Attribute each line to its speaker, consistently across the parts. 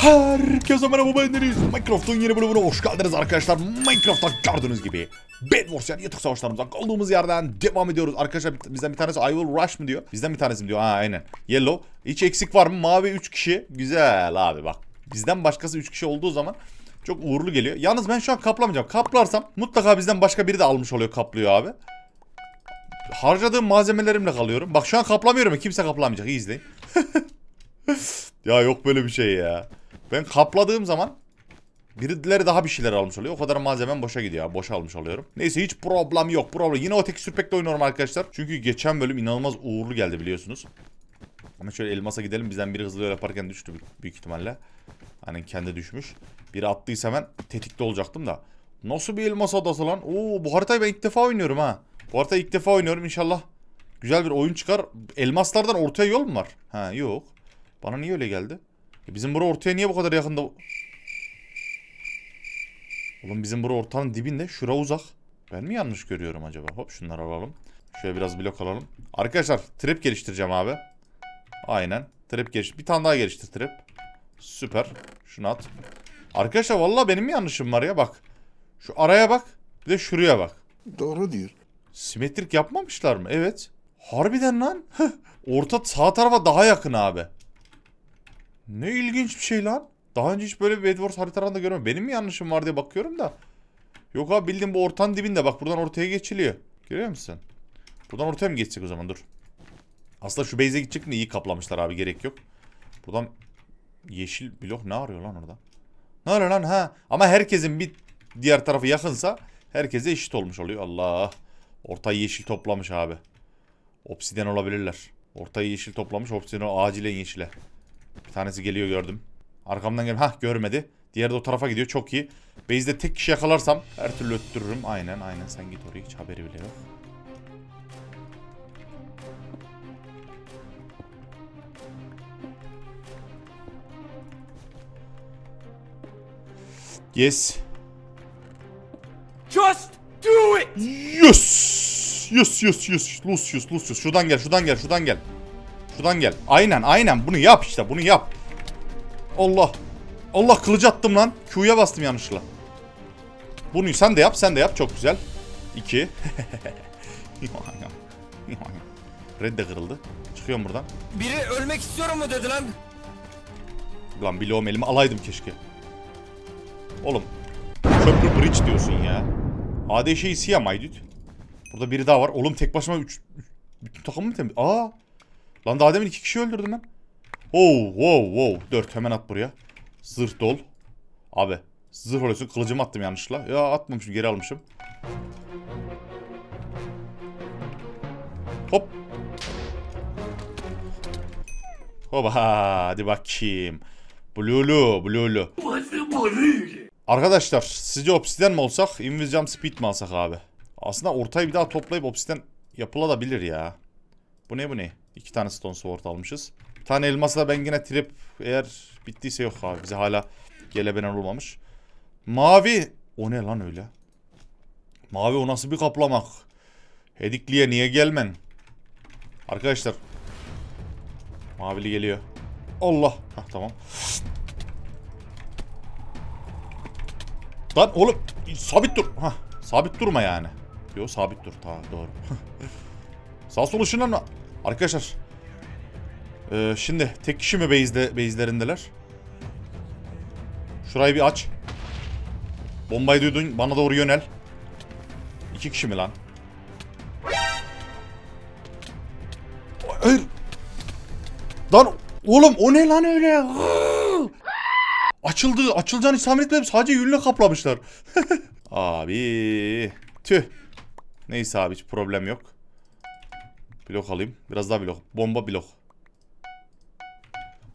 Speaker 1: Herkese merhaba ben Deniz. Minecraft'ın yeni bölümüne hoş geldiniz arkadaşlar. Minecraft'ta gördüğünüz gibi Bed Wars yani yatak savaşlarımıza kaldığımız yerden devam ediyoruz. Arkadaşlar bizden bir tanesi I will rush mı diyor. Bizden bir tanesi mi diyor. Ha aynen. Yellow. Hiç eksik var mı? Mavi 3 kişi. Güzel abi bak. Bizden başkası 3 kişi olduğu zaman çok uğurlu geliyor. Yalnız ben şu an kaplamayacağım. Kaplarsam mutlaka bizden başka biri de almış oluyor kaplıyor abi. Harcadığım malzemelerimle kalıyorum. Bak şu an kaplamıyorum. Kimse kaplamayacak. İyi izleyin. Ya yok böyle bir şey ya. Ben kapladığım zaman birileri daha bir şeyler almış oluyor. O kadar malzemem boşa gidiyor. abi, Boşa almış oluyorum. Neyse hiç problem yok. Problem. Yine o tek sürpekle oynuyorum arkadaşlar. Çünkü geçen bölüm inanılmaz uğurlu geldi biliyorsunuz. Ama şöyle elmasa gidelim. Bizden biri hızlı yaparken düştü büyük- ihtimalle. Hani kendi düşmüş. Biri attıysa hemen tetikte olacaktım da. Nasıl bir elmas adası lan? Oo bu haritayı ben ilk defa oynuyorum ha. Bu haritayı ilk defa oynuyorum inşallah. Güzel bir oyun çıkar. Elmaslardan ortaya yol mu var? Ha yok. Bana niye öyle geldi? E bizim bura ortaya niye bu kadar yakında? Oğlum bizim bura ortanın dibinde. Şura uzak. Ben mi yanlış görüyorum acaba? Hop şunları alalım. Şöyle biraz blok alalım. Arkadaşlar trap geliştireceğim abi. Aynen. Trap geliş. Bir tane daha geliştir trap. Süper. Şunu at. Arkadaşlar vallahi benim mi yanlışım var ya bak. Şu araya bak. Bir de şuraya bak.
Speaker 2: Doğru diyor.
Speaker 1: Simetrik yapmamışlar mı? Evet. Harbiden lan. Orta sağ tarafa daha yakın abi. Ne ilginç bir şey lan. Daha önce hiç böyle bir Bedwars haritalarında görmedim. Benim mi yanlışım var diye bakıyorum da. Yok abi bildiğin bu ortanın dibinde. Bak buradan ortaya geçiliyor. Görüyor musun? Buradan ortaya mı geçecek o zaman? Dur. Aslında şu base'e gidecek mi? İyi kaplamışlar abi. Gerek yok. Buradan yeşil blok ne arıyor lan orada? Ne arıyor lan? Ha. Ama herkesin bir diğer tarafı yakınsa herkese eşit olmuş oluyor. Allah. Ortayı yeşil toplamış abi. Obsidyen olabilirler. Ortayı yeşil toplamış. Obsidyen acilen yeşile. Bir tanesi geliyor gördüm. Arkamdan gel. Hah görmedi. Diğeri de o tarafa gidiyor. Çok iyi. Base'de tek kişi yakalarsam her türlü öttürürüm. Aynen aynen sen git oraya. Hiç haberi bile yok. Yes.
Speaker 3: Just do it!
Speaker 1: Yes! Yes yes yes. Lucius Lucius. Şuradan gel şuradan gel şuradan gel. Şuradan gel. Aynen aynen bunu yap işte bunu yap. Allah. Allah kılıcı attım lan. Q'ya bastım yanlışlıkla. Bunu sen de yap sen de yap çok güzel. 2. Red de kırıldı. Çıkıyorum buradan.
Speaker 3: Biri ölmek istiyorum mu dedi lan?
Speaker 1: Lan bloğum elime alaydım keşke. Oğlum. Köprü bridge diyorsun ya. AD şey siyah maydut. Burada biri daha var. Oğlum tek başıma 3 bütün takım mı temiz? Aa. Lan daha demin iki kişi öldürdüm ben. Oh, wow, wow. 4 hemen at buraya. Zırh dol. Abi. Zırh oluyorsun. Kılıcımı attım yanlışla. Ya atmamışım geri almışım. Hop. Hoba hadi bakayım. Blulu, blulu. Arkadaşlar sizce obsidian mi olsak, invisible speed mi alsak abi? Aslında ortayı bir daha toplayıp obsidian yapılabilir ya. Bu ne bu ne? İki tane stone sword almışız. Bir tane elmasla ben yine trip eğer bittiyse yok abi. Bize hala gelebenen olmamış. Mavi. O ne lan öyle? Mavi o nasıl bir kaplamak? Hedikliye niye gelmen? Arkadaşlar. Mavili geliyor. Allah. Hah tamam. Lan oğlum sabit dur. Hah sabit durma yani. Yo sabit dur. Tamam doğru. Sağ sol ışınlanma. Arkadaşlar. Ee, şimdi tek kişi mi base'de, base'lerindeler? Şurayı bir aç. Bombayı duydun bana doğru yönel. İki kişi mi lan? Hayır. Lan oğlum o ne lan öyle? Açıldı. Açılacağını hiç tahmin etmedim. Sadece yünle kaplamışlar. abi. Tüh. Neyse abi hiç problem yok. Blok alayım. Biraz daha blok. Bomba blok.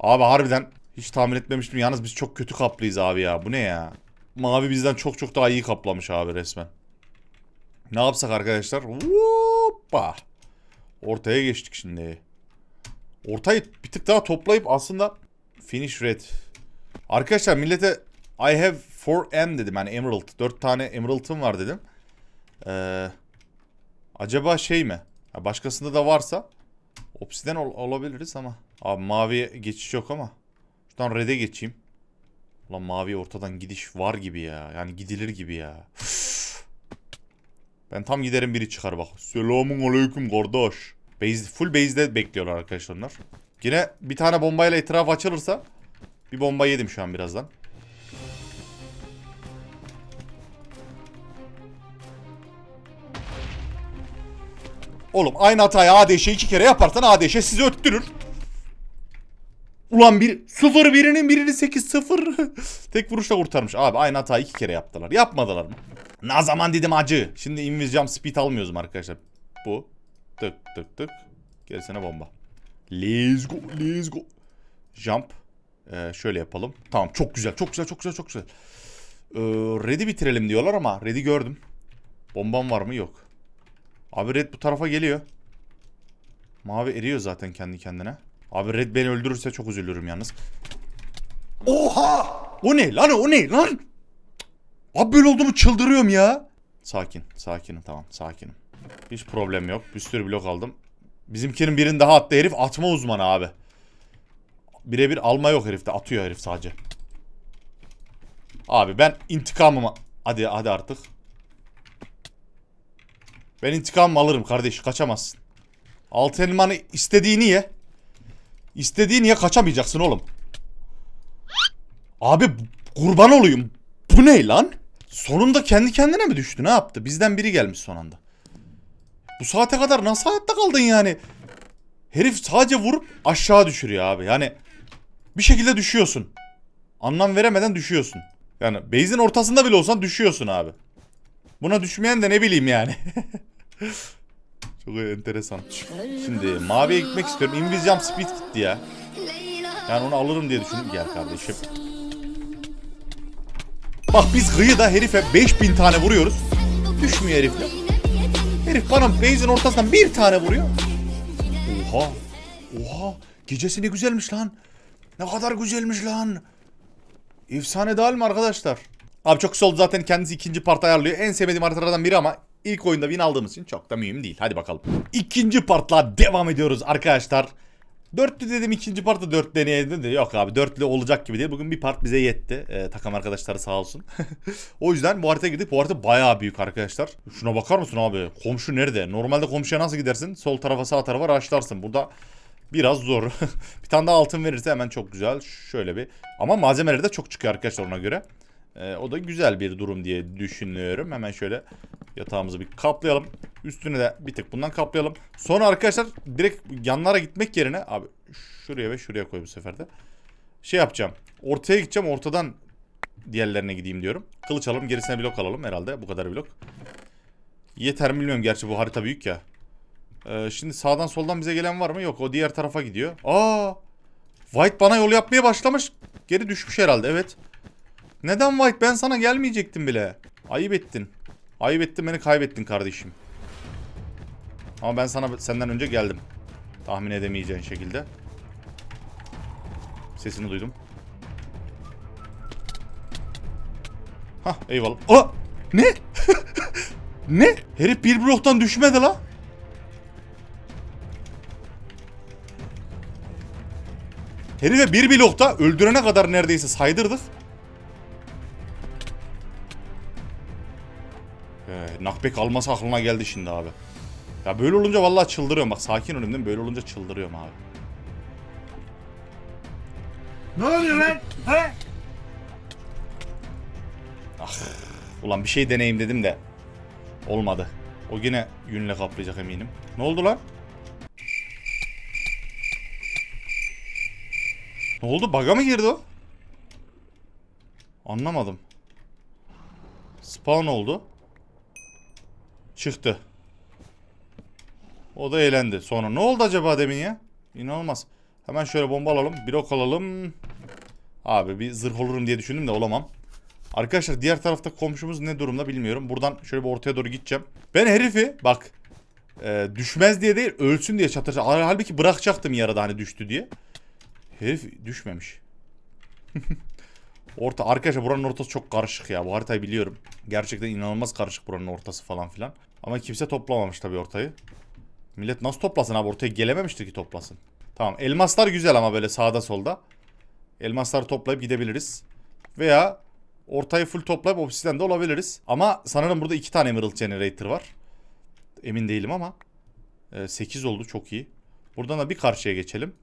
Speaker 1: Abi harbiden hiç tahmin etmemiştim. Yalnız biz çok kötü kaplıyız abi ya. Bu ne ya? Mavi bizden çok çok daha iyi kaplamış abi resmen. Ne yapsak arkadaşlar? Hoppa. Ortaya geçtik şimdi. Ortayı bir tık daha toplayıp aslında finish red. Arkadaşlar millete I have 4M dedim yani emerald. 4 tane emerald'ım var dedim. Ee, acaba şey mi? Ha, başkasında da varsa obsidian ol- olabiliriz ama. Abi maviye geçiş yok ama. Şuradan red'e geçeyim. Ulan mavi ortadan gidiş var gibi ya. Yani gidilir gibi ya. Ben tam giderim biri çıkar bak. Selamun aleyküm kardeş. Base, full base'de bekliyorlar arkadaşlar onlar. Yine bir tane bombayla etraf açılırsa bir bomba yedim şu an birazdan. Oğlum aynı hatayı ADŞ iki kere yaparsan ADŞ sizi öttürür. Ulan bir sıfır birinin birini 8 sıfır. Tek vuruşla kurtarmış. Abi aynı hatayı iki kere yaptılar. Yapmadılar mı? Ne zaman dedim acı. Şimdi invis speed almıyoruz arkadaşlar. Bu. Tık tık tık. Gerisine bomba. Let's go. Let's go. Jump. Ee, şöyle yapalım. Tamam çok güzel. Çok güzel. Çok güzel. Çok güzel. Ee, red'i bitirelim diyorlar ama red'i gördüm. Bombam var mı? Yok. Abi red bu tarafa geliyor. Mavi eriyor zaten kendi kendine. Abi red beni öldürürse çok üzülürüm yalnız. Oha! O ne lan o ne lan? Abi böyle oldu mu çıldırıyorum ya. Sakin, sakinim tamam, sakinim. Hiç problem yok. Bir sürü blok aldım. Bizimkinin birini daha attı herif atma uzmanı abi. Birebir alma yok herifte. Atıyor herif sadece. Abi ben intikamımı... Hadi hadi artık. Ben intikamımı alırım kardeş. Kaçamazsın. Altı elmanı istediğini ye. İstediğin niye kaçamayacaksın oğlum? Abi kurban olayım. Bu ne lan? Sonunda kendi kendine mi düştü? Ne yaptı? Bizden biri gelmiş son anda. Bu saate kadar nasıl hayatta kaldın yani? Herif sadece vurup aşağı düşürüyor abi. Yani bir şekilde düşüyorsun. Anlam veremeden düşüyorsun. Yani base'in ortasında bile olsan düşüyorsun abi. Buna düşmeyen de ne bileyim yani. Çok enteresan. Şimdi maviye gitmek istiyorum. Invis Speed gitti ya. Yani onu alırım diye düşündüm. Gel kardeşim. Bak biz kıyıda herife 5000 tane vuruyoruz. Düşmüyor herifle. Herif bana base'in ortasından bir tane vuruyor. Oha. Oha. Gecesi ne güzelmiş lan. Ne kadar güzelmiş lan. Efsane değil mi arkadaşlar? Abi çok kısa oldu zaten kendisi ikinci part ayarlıyor. En sevmediğim haritalardan biri ama ilk oyunda win aldığımız için çok da mühim değil. Hadi bakalım. İkinci partla devam ediyoruz arkadaşlar. Dörtlü dedim ikinci partı dört deneyelim de yok abi dörtlü olacak gibi değil. Bugün bir part bize yetti. Ee, takım arkadaşları sağ olsun. o yüzden bu haritaya girdik. Bu harita bayağı büyük arkadaşlar. Şuna bakar mısın abi? Komşu nerede? Normalde komşuya nasıl gidersin? Sol tarafa sağ tarafa raşlarsın. Burada biraz zor. bir tane daha altın verirse hemen çok güzel. Şöyle bir. Ama malzemeleri de çok çıkıyor arkadaşlar ona göre. Ee, o da güzel bir durum diye düşünüyorum. Hemen şöyle yatağımızı bir kaplayalım. Üstüne de bir tık bundan kaplayalım. Sonra arkadaşlar direkt yanlara gitmek yerine abi şuraya ve şuraya koy bu sefer de. Şey yapacağım. Ortaya gideceğim. Ortadan diğerlerine gideyim diyorum. Kılıç alalım. Gerisine blok alalım herhalde. Bu kadar blok. Yeter mi bilmiyorum. Gerçi bu harita büyük ya. Ee, şimdi sağdan soldan bize gelen var mı? Yok. O diğer tarafa gidiyor. Aa! White bana yol yapmaya başlamış. Geri düşmüş herhalde. Evet. Neden White? Ben sana gelmeyecektim bile. Ayıp ettin. Ayıp ettin beni kaybettin kardeşim. Ama ben sana senden önce geldim. Tahmin edemeyeceğin şekilde. Sesini duydum. Hah eyvallah. Aa! Ne? ne? Herif bir bloktan düşmedi la. Herife bir blokta öldürene kadar neredeyse saydırdık. Knockback alması aklına geldi şimdi abi. Ya böyle olunca vallahi çıldırıyorum. Bak sakin olayım değil mi? Böyle olunca çıldırıyorum abi.
Speaker 3: Ne oluyor lan? He?
Speaker 1: Ulan bir şey deneyim dedim de olmadı. O yine yünle kaplayacak eminim. Ne oldu lan? Ne oldu? Baga mı girdi o? Anlamadım. Spawn oldu. Çıktı. O da eğlendi. Sonra ne oldu acaba demin ya? İnanılmaz. Hemen şöyle bomba alalım. Bir ok alalım. Abi bir zırh olurum diye düşündüm de olamam. Arkadaşlar diğer tarafta komşumuz ne durumda bilmiyorum. Buradan şöyle bir ortaya doğru gideceğim. Ben herifi bak e, düşmez diye değil ölsün diye çatıracağım. Halbuki bırakacaktım yarıda hani düştü diye. Herif düşmemiş. Orta arkadaşlar buranın ortası çok karışık ya. Bu haritayı biliyorum. Gerçekten inanılmaz karışık buranın ortası falan filan. Ama kimse toplamamış tabii ortayı. Millet nasıl toplasın abi? Ortaya gelememiştir ki toplasın. Tamam elmaslar güzel ama böyle sağda solda. Elmasları toplayıp gidebiliriz. Veya ortayı full toplayıp obsidian de olabiliriz. Ama sanırım burada iki tane emerald generator var. Emin değilim ama. 8 oldu çok iyi. Buradan da bir karşıya geçelim.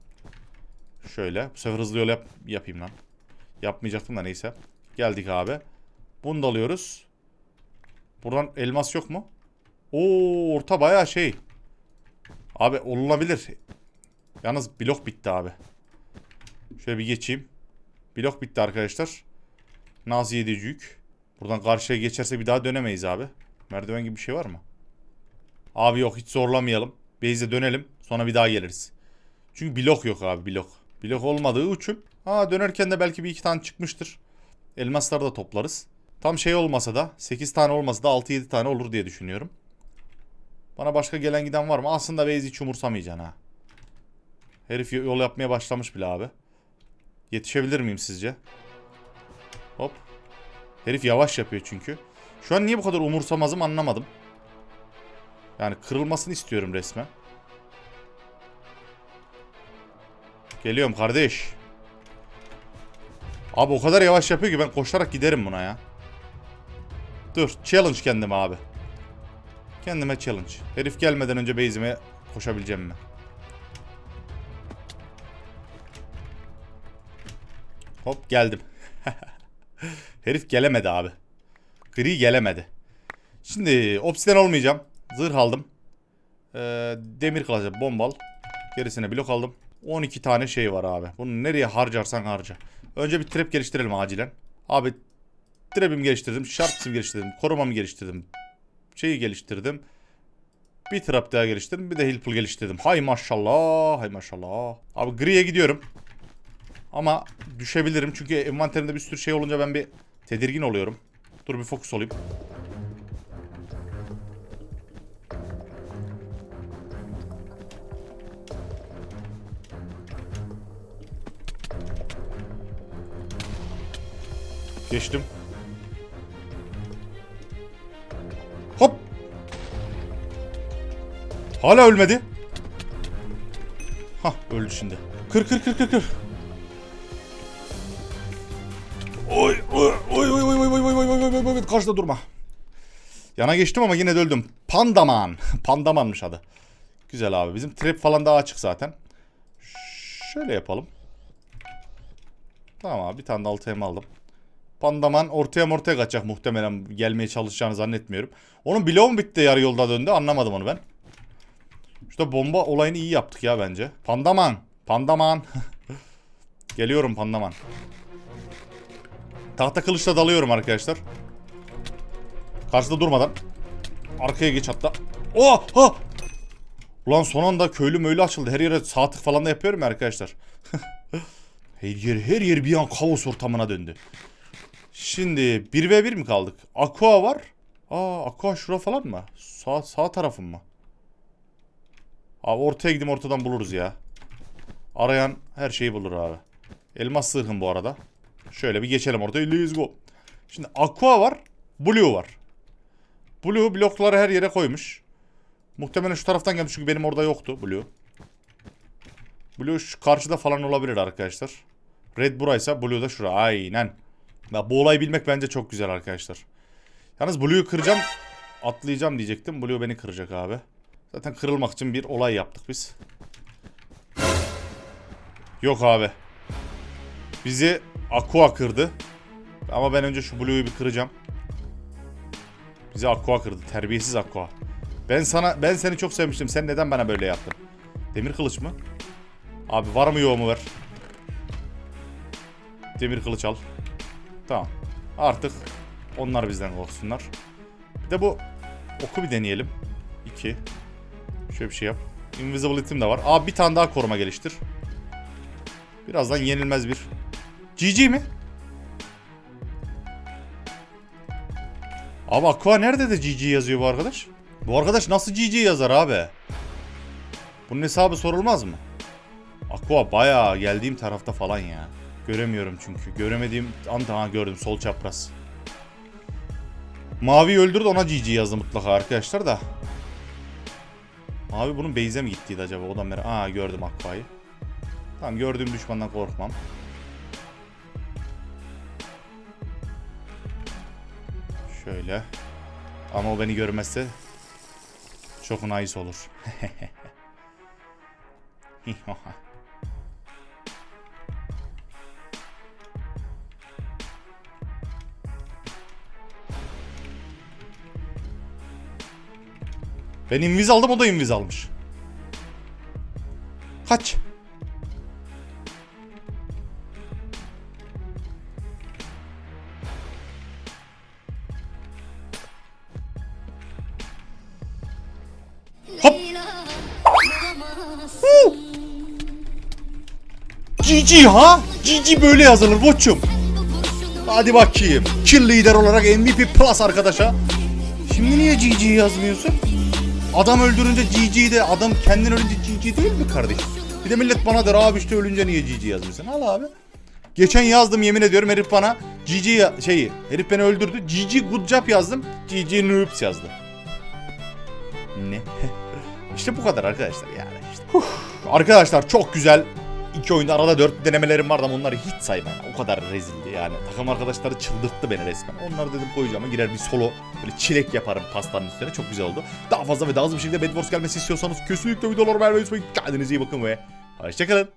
Speaker 1: Şöyle. Bu sefer hızlı yol yap yapayım lan. Yapmayacaktım da neyse. Geldik abi. Bunu da alıyoruz. Buradan elmas yok mu? Oo orta bayağı şey. Abi olunabilir. Yalnız blok bitti abi. Şöyle bir geçeyim. Blok bitti arkadaşlar. Nazi yedicük. Buradan karşıya geçerse bir daha dönemeyiz abi. Merdiven gibi bir şey var mı? Abi yok hiç zorlamayalım. Base'e dönelim. Sonra bir daha geliriz. Çünkü blok yok abi blok. Blok olmadığı için. Ha dönerken de belki bir iki tane çıkmıştır. Elmasları da toplarız. Tam şey olmasa da 8 tane olmasa da 6-7 tane olur diye düşünüyorum. Bana başka gelen giden var mı? Aslında Beyzi hiç umursamayacaksın ha. Herif yol yapmaya başlamış bile abi. Yetişebilir miyim sizce? Hop. Herif yavaş yapıyor çünkü. Şu an niye bu kadar umursamazım anlamadım. Yani kırılmasını istiyorum resmen. Geliyorum kardeş. Abi o kadar yavaş yapıyor ki ben koşarak giderim buna ya. Dur challenge kendime abi. Kendime challenge. Herif gelmeden önce base'ime koşabileceğim mi? Hop geldim. Herif gelemedi abi. Gri gelemedi. Şimdi obsidian olmayacağım. Zırh aldım. Ee, demir kılıcı bombal. Gerisine blok aldım. 12 tane şey var abi. Bunu nereye harcarsan harca. Önce bir trap geliştirelim acilen. Abi trap'imi geliştirdim. Sharps'imi geliştirdim. Korumamı geliştirdim. Şeyi geliştirdim. Bir trap daha geliştirdim. Bir de heal pool geliştirdim. Hay maşallah. Hay maşallah. Abi griye gidiyorum. Ama düşebilirim. Çünkü envanterimde bir sürü şey olunca ben bir tedirgin oluyorum. Dur bir fokus olayım. Geçtim. Hop. Hala ölmedi. Hah öldü şimdi. Kır kır kır kır kır. Oy oy oy oy oy oy oy oy oy oy oy karşıda durma. Yana geçtim ama yine de öldüm. Pandaman. Pandamanmış adı. Güzel abi. Bizim trap falan daha açık zaten. Şöyle yapalım. Tamam abi bir tane de altı aldım. Pandaman ortaya ortaya kaçacak muhtemelen gelmeye çalışacağını zannetmiyorum. Onun bloğu mu bitti yarı yolda döndü anlamadım onu ben. İşte bomba olayını iyi yaptık ya bence. Pandaman. Pandaman. Geliyorum Pandaman. Tahta kılıçla dalıyorum arkadaşlar. Karşıda durmadan. Arkaya geç hatta. Oh! Ha! Ulan son anda köylü möylü açıldı. Her yere sağ tık falan da yapıyorum ya arkadaşlar. her yer her yer bir an kaos ortamına döndü. Şimdi 1v1 mi kaldık? Aqua var. Aa Aqua şura falan mı? Sağ, sağ tarafım mı? Abi ortaya gideyim ortadan buluruz ya. Arayan her şeyi bulur abi. Elmas sırhım bu arada. Şöyle bir geçelim ortaya. Let's go. Şimdi Aqua var. Blue var. Blue blokları her yere koymuş. Muhtemelen şu taraftan gelmiş çünkü benim orada yoktu Blue. Blue şu karşıda falan olabilir arkadaşlar. Red buraysa Blue da şura. Aynen. Ya bu olayı bilmek bence çok güzel arkadaşlar. Yalnız Blue'yu kıracağım. Atlayacağım diyecektim. Blue beni kıracak abi. Zaten kırılmak için bir olay yaptık biz. Yok abi. Bizi Aqua kırdı. Ama ben önce şu Blue'yu bir kıracağım. Bizi Aqua kırdı. Terbiyesiz Aqua. Ben sana ben seni çok sevmiştim. Sen neden bana böyle yaptın? Demir kılıç mı? Abi var mı yok mu ver. Demir kılıç al. Tamam. Artık onlar bizden korksunlar. Bir de bu oku bir deneyelim. 2. Şöyle bir şey yap. Invisibility'm de var. Abi bir tane daha koruma geliştir. Birazdan yenilmez bir. GG mi? Abi Aqua nerede de GG yazıyor bu arkadaş? Bu arkadaş nasıl GG yazar abi? Bunun hesabı sorulmaz mı? Aqua bayağı geldiğim tarafta falan ya. Göremiyorum çünkü. Göremediğim anda ha gördüm sol çapraz. Mavi öldürdü ona GG yazdı mutlaka arkadaşlar da. Abi bunun base'e mi gittiydi acaba? O da merak. Aa gördüm Aqua'yı. Tamam gördüğüm düşmandan korkmam. Şöyle. Ama o beni görmezse çok nice olur. Ben inviz aldım o da inviz almış. Kaç. Hop. GG ha? GG böyle yazılır koçum. Hadi bakayım. Kill lider olarak MVP Plus arkadaşa. Şimdi niye GG yazmıyorsun? Adam öldürünce GG de adam kendin ölünce GG değil mi kardeşim? Bir de millet bana der abi işte ölünce niye GG yazmıyorsun? Al abi. Geçen yazdım yemin ediyorum herif bana GG şeyi herif beni öldürdü. GG good job yazdım. GG noobs yazdı. Ne? işte bu kadar arkadaşlar yani işte. Arkadaşlar çok güzel iki oyunda arada dört denemelerim vardı ama onları hiç saymam. O kadar rezildi yani. Takım arkadaşları çıldırttı beni resmen. Onları dedim koyacağım girer bir solo böyle çilek yaparım pastanın üstüne. Çok güzel oldu. Daha fazla ve daha hızlı bir şekilde Bed Wars gelmesi istiyorsanız kesinlikle videoları beğenmeyi unutmayın. Kendinize iyi bakın ve hoşçakalın.